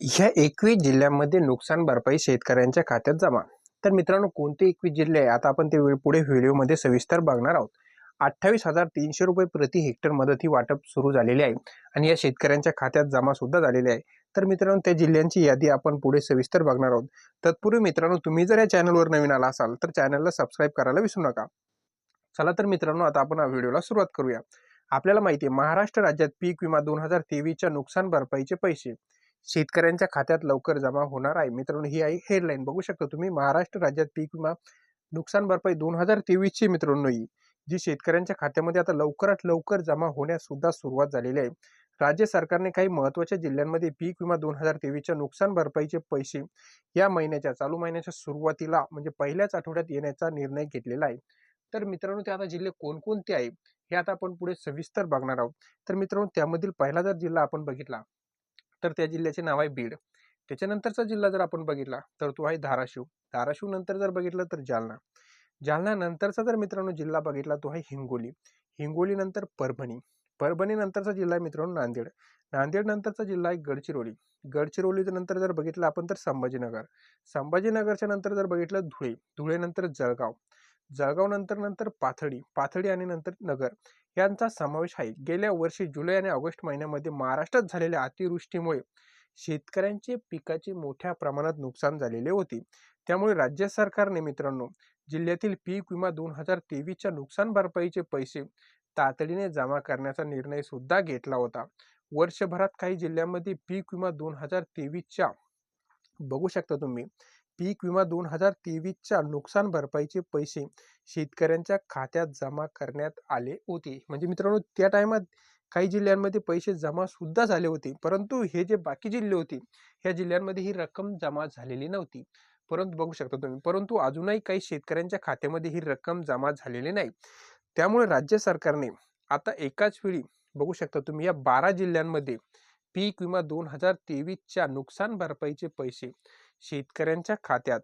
ह्या एकवीस जिल्ह्यांमध्ये नुकसान भरपाई शेतकऱ्यांच्या खात्यात जमा. तर मित्रांनो कोणते एकवीस जिल्हे आहे आता आपण ते पुढे व्हिडिओमध्ये सविस्तर बघणार आहोत. अठ्ठावीस हजार तीनशे रुपये प्रति हेक्टर मदत ही वाटप सुरू झालेली आहे आणि या शेतकऱ्यांच्या खात्यात जमा सुद्धा झालेली आहे. तर मित्रांनो त्या जिल्ह्यांची यादी आपण पुढे सविस्तर बघणार आहोत. तत्पूर्वी मित्रांनो तुम्ही जर या चॅनलवर नवीन आला असाल तर चॅनलला सबस्क्राईब करायला विसरू नका. चला तर मित्रांनो आता आपण या व्हिडिओला सुरुवात करूया. आपल्याला माहिती आहे महाराष्ट्र राज्यात पीक विमा दोन हजार तेवीसच्या नुकसान भरपाईचे पैसे. शेतकऱ्यांच्या खात्यात लवकर जमा होणार आहे. मित्रांनो ही आहे हेडलाईन. बघू शकता तुम्ही महाराष्ट्र राज्यात पीक विमा नुकसान भरपाई दोन हजार तेवीसची मित्रांनो ही. जी शेतकऱ्यांच्या खात्यामध्ये आता लवकरात लवकर जमा होण्यास सुद्धा सुरुवात झालेली आहे. राज्य सरकारने काही महत्त्वाच्या जिल्ह्यांमध्ये पीक विमा दोन हजार तेवीसच्या नुकसान भरपाईचे पैसे या महिन्याच्या चालू महिन्याच्या सुरुवातीला म्हणजे पहिल्याच आठवड्यात येण्याचा निर्णय घेतलेला आहे. तर मित्रांनो ते आता जिल्हे कोणकोणते आहे हे आता आपण पुढे सविस्तर बघणार आहोत. तर मित्रांनो त्यामधील पहिला जर जिल्हा आपण बघितला तर त्या जिल्ह्याचे नाव आहे बीड. त्याच्यानंतरचा जिल्हा जर आपण बघितला तर तो आहे धाराशिव. धाराशिव नंतर जर बघितलं तर जालना. जालना नंतरचा जर मित्रांनो जिल्हा बघितला तो आहे हिंगोली. हिंगोली नंतर परभणी. परभणी नंतरचा जिल्हा आहे मित्रांनो नांदेड. नांदेड नंतरचा जिल्हा आहे गडचिरोली. गडचिरोलीच्या नंतर जर बघितलं आपण तर संभाजीनगर. संभाजीनगरच्या नंतर जर बघितलं धुळे. धुळे नंतर जळगाव. जळगाव नंतर नंतर पाथडी पाथडी आणि नंतर नगर यांचा समावेश आहे. गेल्या वर्षी जुलै आणि ऑगस्ट महिन्यामध्ये महाराष्ट्रात झालेल्या अतिवृष्टीमुळे शेतकऱ्यांचे पिकाचे मोठ्या प्रमाणात नुकसान झालेले होते. त्यामुळे राज्य सरकारने मित्रांनो जिल्ह्यातील पीक विमा दोन हजार तेवीसच्या नुकसान भरपाईचे पैसे तातडीने जमा करण्याचा निर्णय सुद्धा घेतला होता. वर्षभरात काही जिल्ह्यांमध्ये पीक विमा दोन हजार तेवीसच्या बघू शकता तुम्ही पीक विमा दोन हजार तेवीसच्या नुकसान भरपाईचे पैसे शेतकऱ्यांच्या खात्यात जमा करण्यात आले होते. म्हणजे मित्रांनो त्या टायमात काही जिल्ह्यांमध्ये पैसे जमा सुद्धा झाले होते. परंतु हे जे बाकी जिल्हे होते ह्या जिल्ह्यांमध्ये ही रक्कम जमा झालेली नव्हती. परंतु बघू शकता तुम्ही परंतु अजूनही काही शेतकऱ्यांच्या खात्यामध्ये ही रक्कम जमा झालेली नाही. त्यामुळे राज्य सरकारने आता एकाच वेळी बघू शकता तुम्ही या बारा जिल्ह्यांमध्ये पीक विमा दोन हजार तेवीसच्या नुकसान भरपाईचे पैसे शेतकऱ्यांच्या खात्यात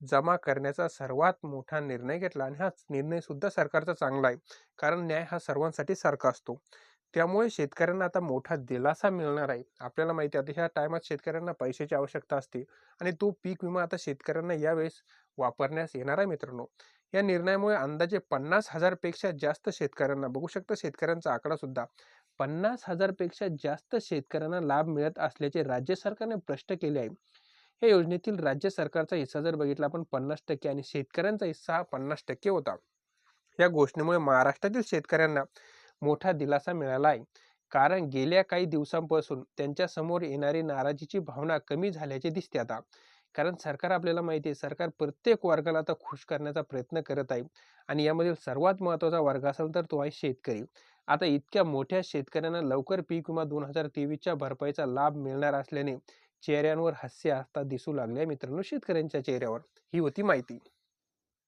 जमा करण्याचा सर्वात मोठा निर्णय घेतला आणि हा निर्णय सुद्धा सरकारचा चांगला आहे. कारण न्याय हा सर्वांसाठी सारखा असतो. त्यामुळे शेतकऱ्यांना आता मोठा दिलासा मिळणार आहे. आपल्याला माहिती आहे आता ह्या टायमात शेतकऱ्यांना पैशाची आवश्यकता असते आणि तो पीक विमा आता शेतकऱ्यांना यावेळेस वापरण्यास येणार आहे मित्रांनो. या निर्णयामुळे अंदाजे पन्नास हजारपेक्षा जास्त शेतकऱ्यांना बघू शकता शेतकऱ्यांचा आकडा सुद्धा पन्नास हजारपेक्षा जास्त शेतकऱ्यांना लाभ मिळत असल्याचे राज्य सरकारने स्पष्ट केले आहे. या योजनेतील राज्य सरकारचा हिस्सा जर बघितला आपण पन्नास टक्के आणि शेतकऱ्यांचा हिस्सा हा पन्नास टक्के होता. या घोषणेमुळे महाराष्ट्रातील शेतकऱ्यांना मोठा दिलासा मिळाला आहे. कारण गेल्या काही दिवसांपासून त्यांच्यासमोर येणारी नाराजीची भावना कमी झाल्याचे दिसते आता. कारण सरकार आपल्याला माहिती आहे सरकार प्रत्येक वर्गाला आता खुश करण्याचा प्रयत्न करत आहे. आणि यामधील सर्वात महत्त्वाचा वर्ग असेल तर तो आहे शेतकरी. आता इतक्या मोठ्या शेतकऱ्यांना लवकर पीक विमा दोन हजार तेवीसच्या भरपाईचा लाभ मिळणार असल्याने चेहऱ्यांवर हास्य आता दिसू लागले मित्रांनो. शेतकऱ्यांच्या चेहऱ्यावर. ही होती माहिती.